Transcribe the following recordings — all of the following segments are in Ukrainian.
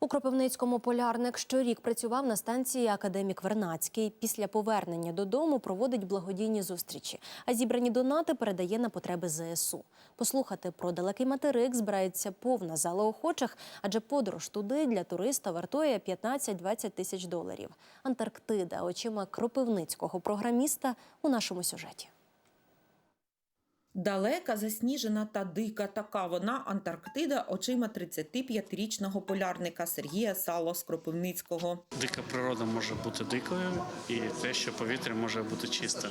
У Кропивницькому полярник щорік працював на станції Академік Вернацький. Після повернення додому проводить благодійні зустрічі, а зібрані донати передає на потреби ЗСУ. Послухати про далекий материк збирається повна зала охочих, адже подорож туди для туриста вартує 15-20 тисяч доларів. Антарктида очима кропивницького програміста у нашому сюжеті. Далека, засніжена та дика така вона Антарктида очима 35-річного полярника Сергія Сало Скропивницького. Дика природа може бути дикою, і те, що повітря може бути чистим.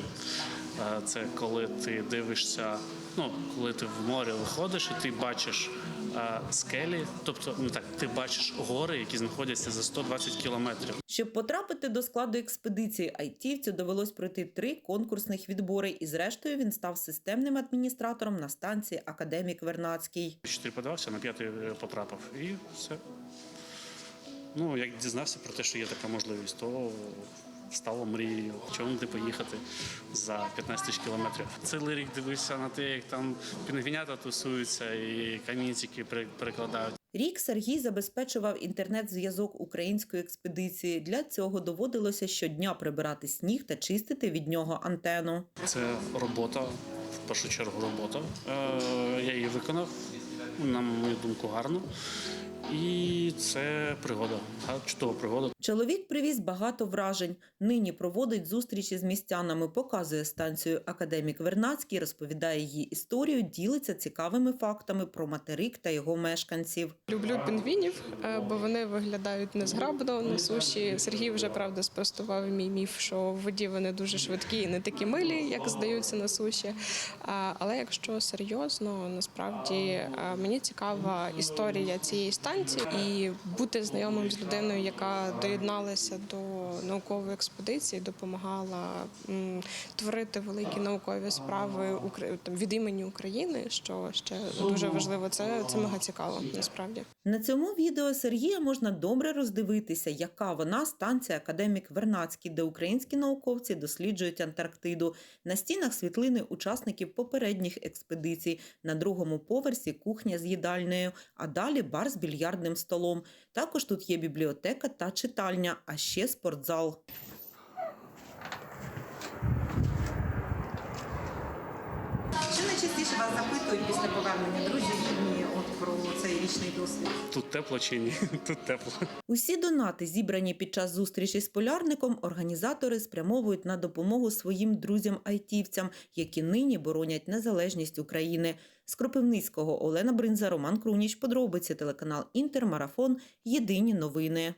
Е, Це коли ти дивишся, ну коли ти в море виходиш і ти бачиш е, скелі, тобто ну так, ти бачиш гори, які знаходяться за 120 кілометрів. Щоб потрапити до складу експедиції, айтівцю довелось пройти три конкурсних відбори, і зрештою він став системним адміністратором на станції Академік Вернацький. Чотири подався, на п'ятий е, потрапив, і все. Ну, як дізнався про те, що є така можливість, то стало мрією. Чому не поїхати за 15 тисяч кілометрів? Цілий рік дивився на те, як там пінгвінята тусуються і камінчики перекладають. Рік Сергій забезпечував інтернет-зв'язок української експедиції. Для цього доводилося щодня прибирати сніг та чистити від нього антену. Це робота, в першу чергу робота. Е, Я її виконав, на мою думку, гарно. І це пригода, чудова пригода. Чоловік привіз багато вражень. Нині проводить зустрічі з містянами, показує станцію Академік Вернацький, розповідає її історію, ділиться цікавими фактами про материк та його мешканців. Люблю пінгвінів, е, бо вони виглядають незграбно на суші. Сергій вже правда спростував мій міф, що в воді вони дуже швидкі і не такі милі, як здаються на суші. Але якщо серйозно, насправді е, мені цікава історія цієї станції і бути знайомим з людиною, яка доєдналася до наукової експедиції, допомагала творити великі наукові справи від імені України, що ще дуже важливо. Це, це мега цікаво насправді. На цьому відео Сергія можна добре роздивитися, яка вона станція Академік Вернацький, де українські науковці досліджують Антарктиду. На стінах світлини учасників попередніх експедицій. На другому поверсі кухня з їдальнею, а далі бар з більярдним столом. Також тут є бібліотека та читальня, а ще спортзал. Що найчастіше вас запитують після повернення друзів рідні от про цей річний досвід? Тут тепло чи ні? Тут тепло. Усі донати, зібрані під час зустрічі з полярником, організатори спрямовують на допомогу своїм друзям-айтівцям, які нині боронять незалежність України. З Кропивницького Олена Бринза, Роман Круніч, подробиці телеканал Інтер, Марафон. Єдині новини.